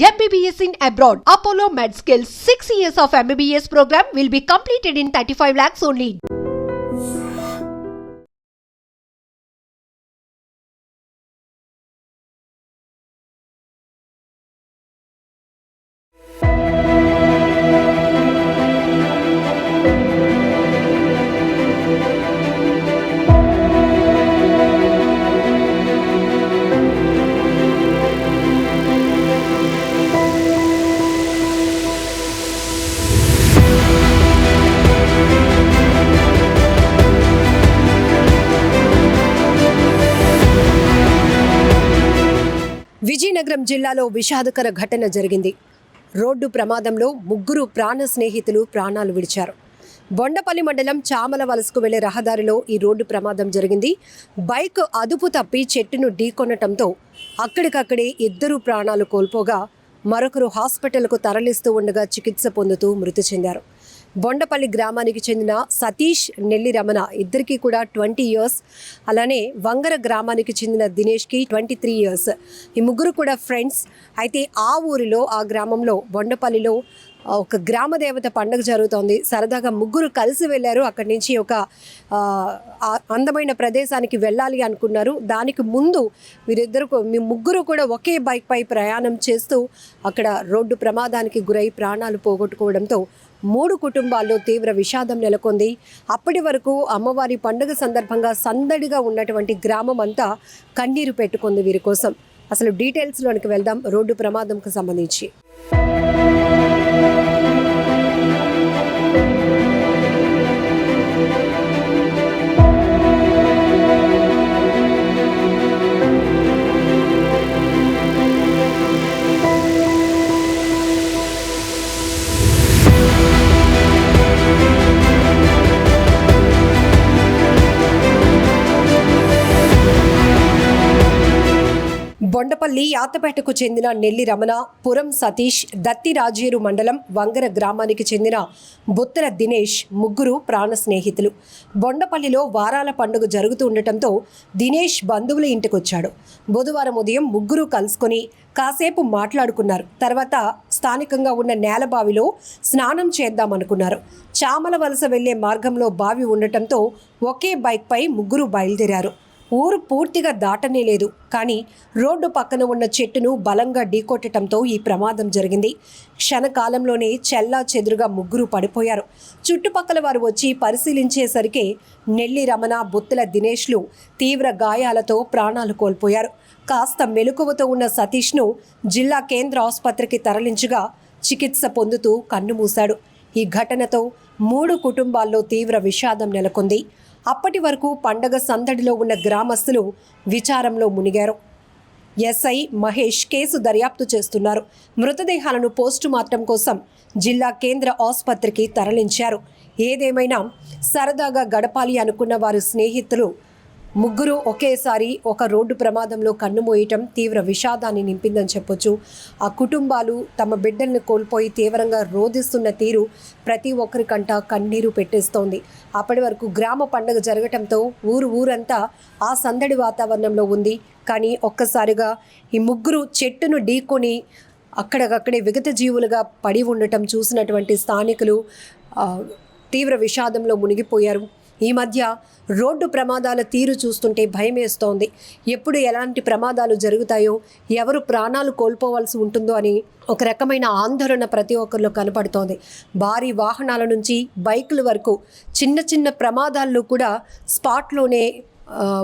MBBS in abroad. Apollo MedSkill 6 years of MBBS program will be completed in 35 lakhs only. Vizianagaram జిల్లాలో విషాదకర ఘటన జరిగింది. Road ప్రమాదంలో ముగ్గురు ప్రాణ స్నేహితులు ప్రాణాలు విడిచారు. బొండపల్లి మండలం చామల వలసకు వెళ్ళే రహదారిలో ఈ రోడ్డు ప్రమాదం జరిగింది. బైక్ అదుపు తప్పి చెట్టును ఢీకొనటంతో అక్కడికక్కడే ఇద్దరు ప్రాణాలు కోల్పోగా మరొకరు హాస్పిటల్కు తరలిస్తూ ఉండగా చికిత్స పొందుతూ మృతి చెందారు. బొండపల్లి గ్రామానికి చెందిన సతీష్ నెల్లి రమణ. ఇద్దరికి కూడా ట్వంటీ ఇయర్స్. అలానే వంగర గ్రామానికి చెందిన దినేష్కి ట్వంటీ త్రీ ఇయర్స్. ఈ ముగ్గురు కూడా ఫ్రెండ్స్. అయితే ఆ ఊరిలో ఆ గ్రామంలో బొండపల్లిలో ఒక గ్రామ దేవత పండుగ జరుగుతోంది. సరదాగా ముగ్గురు కలిసి వెళ్ళారు. అక్కడి నుంచి ఒక అందమైన ప్రదేశానికి వెళ్ళాలి అనుకున్నారు. దానికి ముందు వీరిద్దరు మీ ముగ్గురు కూడా ఒకే బైక్ పై ప్రయాణం చేస్తూ అక్కడ రోడ్డు ప్రమాదానికి గురై ప్రాణాలు పోగొట్టుకోవడంతో మూడు కుటుంబాల్లో తీవ్ర విషాదం నెలకొంది. అప్పటి వరకు అమ్మవారి పండుగ సందర్భంగా సందడిగా ఉన్నటువంటి గ్రామం అంతా కన్నీరు పెట్టుకుంది వీరి కోసం. అసలు డీటెయిల్స్లోనికి వెళ్దాం. రోడ్డు ప్రమాదంకు సంబంధించి. బొండపల్లి యాతపేటకు చెందిన నెల్లి రమణ పురం సతీష్ దత్తి రాజేరు మండలం వంగర గ్రామానికి చెందిన బుత్తల దినేష్ ముగ్గురు ప్రాణ స్నేహితులు. బొండపల్లిలో వారాల పండుగ జరుగుతూ ఉండటంతో దినేష్ బంధువుల ఇంటికొచ్చాడు. బుధవారం ఉదయం ముగ్గురు కలుసుకొని కాసేపు మాట్లాడుకున్నారు. తర్వాత స్థానికంగా ఉన్న నేలబావిలో స్నానం చేద్దామనుకున్నారు. చామల వలస వెళ్ళే మార్గంలో బావి ఉండటంతో ఒకే బైక్పై ముగ్గురు బయలుదేరారు. ఊరు పూర్తిగా దాటనే లేదు. కానీ రోడ్డు పక్కన ఉన్న చెట్టును బలంగా ఢీకొట్టడంతో ఈ ప్రమాదం జరిగింది. క్షణకాలంలోనే చెల్లా చెదురుగా ముగ్గురు పడిపోయారు. చుట్టుపక్కల వారు వచ్చి పరిశీలించేసరికి నెల్లి రమణ బుత్తుల దినేష్లు తీవ్ర గాయాలతో ప్రాణాలు కోల్పోయారు. కాస్త మెలకువతో ఉన్న సతీష్ను జిల్లా కేంద్ర ఆసుపత్రికి తరలించగా చికిత్స పొందుతూ కన్నుమూశాడు. ఈ ఘటనతో మూడు కుటుంబాల్లో తీవ్ర విషాదం నెలకొంది. అప్పటి వరకు పండగ సందడిలో ఉన్న గ్రామస్తులు విచారంలో మునిగారు. ఎస్ఐ మహేష్ కేసు దర్యాప్తు చేస్తున్నారు. మృతదేహాలను పోస్టుమార్టం కోసం జిల్లా కేంద్ర ఆసుపత్రికి తరలించారు. ఏదేమైనా సరదాగా గడపాలి అనుకున్న వారి స్నేహితులు ముగ్గురు ఒకేసారి ఒక రోడ్డు ప్రమాదంలో కన్నుమూయటం తీవ్ర విషాదాన్ని నింపిందని చెప్పొచ్చు. ఆ కుటుంబాలు తమ బిడ్డల్ని కోల్పోయి తీవ్రంగా రోధిస్తున్న తీరు ప్రతి ఒక్కరికంట కన్నీరు పెట్టేస్తోంది. అప్పటి వరకు గ్రామ పండుగ జరగటంతో ఊరు ఊరంతా ఆ సందడి వాతావరణంలో ఉంది. కానీ ఒక్కసారిగా ఈ ముగ్గురు చెట్టును ఢీకొని అక్కడికక్కడే విగత జీవులుగా పడి ఉండటం చూసినటువంటి స్థానికులు తీవ్ర విషాదంలో మునిగిపోయారు. ఈ మధ్య రోడ్డు ప్రమాదాల తీరు చూస్తుంటే భయమేస్తోంది. ఎప్పుడు ఎలాంటి ప్రమాదాలు జరుగుతాయో ఎవరు ప్రాణాలు కోల్పోవాల్సి ఉంటుందో అని ఒక రకమైన ఆందోళన ప్రతి ఒక్కరిలో కనపడుతోంది. భారీ వాహనాల నుంచి బైకుల వరకు చిన్న చిన్న ప్రమాదాల్లో కూడా స్పాట్లోనే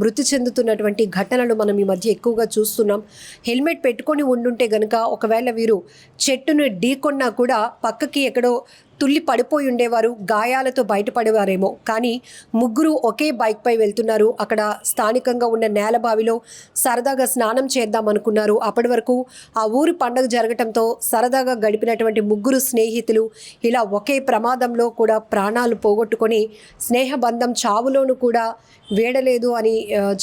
మృతి చెందుతున్నటువంటి ఘటనలు మనం ఈ మధ్య ఎక్కువగా చూస్తున్నాం. హెల్మెట్ పెట్టుకొని ఉండుంటే గనుక ఒకవేళ వీరు చెట్టును ఢీకొన్నా కూడా పక్కకి ఎక్కడో తుల్లి పడిపోయి ఉండేవారు గాయాలతో బయటపడేవారేమో. కానీ ముగ్గురు ఒకే బైక్పై వెళ్తున్నారు. అక్కడ స్థానికంగా ఉన్న నేలబావిలో సరదాగా స్నానం చేద్దాం అనుకున్నారు. అప్పటి వరకు ఆ ఊరి పండగ జరగటంతో సరదాగా గడిపినటువంటి ముగ్గురు స్నేహితులు ఇలా ఒకే ప్రమాదంలో కూడా ప్రాణాలు పోగొట్టుకొని స్నేహబంధం చావులోనూ కూడా వేడలేదు అని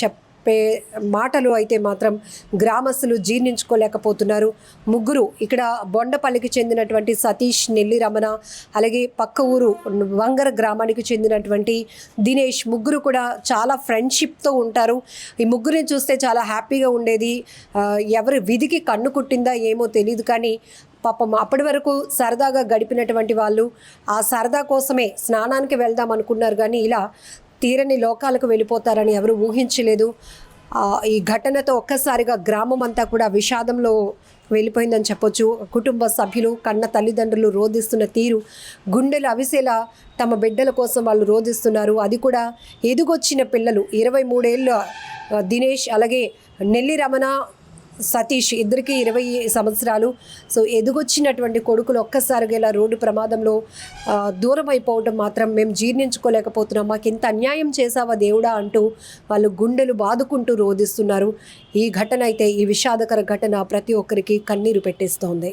చెప్ పే మాటలు అయితే మాత్రం గ్రామస్తులు జీర్ణించుకోలేకపోతున్నారు. ముగ్గురు ఇక్కడ బొండపల్లికి చెందినటువంటి సతీష్ నెల్లి రమణ అలాగే పక్క ఊరు వంగర గ్రామానికి చెందినటువంటి దినేష్ ముగ్గురు కూడా చాలా ఫ్రెండ్షిప్తో ఉంటారు. ఈ ముగ్గురిని చూస్తే చాలా హ్యాపీగా ఉండేది. ఎవరి విధికి కన్ను కుట్టిందా ఏమో తెలియదు కానీ పాపం అప్పటి వరకు సరదాగా గడిపినటువంటి వాళ్ళు. ఆ సరదా కోసమే స్నానానికి వెళ్దాం అనుకున్నారు కానీ ఇలా తీరని లోకాలకు వెళ్ళిపోతారని ఎవరు ఊహించలేదు. ఈ ఘటనతో ఒక్కసారిగా గ్రామం అంతా కూడా విషాదంలో వెళ్ళిపోయిందని చెప్పొచ్చు. కుటుంబ సభ్యులు కన్న తల్లిదండ్రులు రోధిస్తున్న తీరు గుండెలు అవిసేలా తమ బిడ్డల కోసం వాళ్ళు రోధిస్తున్నారు. అది కూడా ఎదుగొచ్చిన పిల్లలు ఇరవై మూడేళ్ళ దినేష్ అలాగే నెల్లి రమణ సతీష్ ఇద్దరికి ఇరవై సంవత్సరాలు. సో ఎదుగొచ్చినటువంటి కొడుకులు ఒక్కసారిగా ఇలా రోడ్డు ప్రమాదంలో దూరం అయిపోవడం మాత్రం మేము జీర్ణించుకోలేకపోతున్నాం. మాకు ఇంత అన్యాయం చేసావా దేవుడా అంటూ వాళ్ళు గుండెలు బాదుకుంటూ రోధిస్తున్నారు. ఈ ఘటన అయితే ఈ విషాదకర ఘటన ప్రతి ఒక్కరికి కన్నీరు పెట్టేస్తోంది.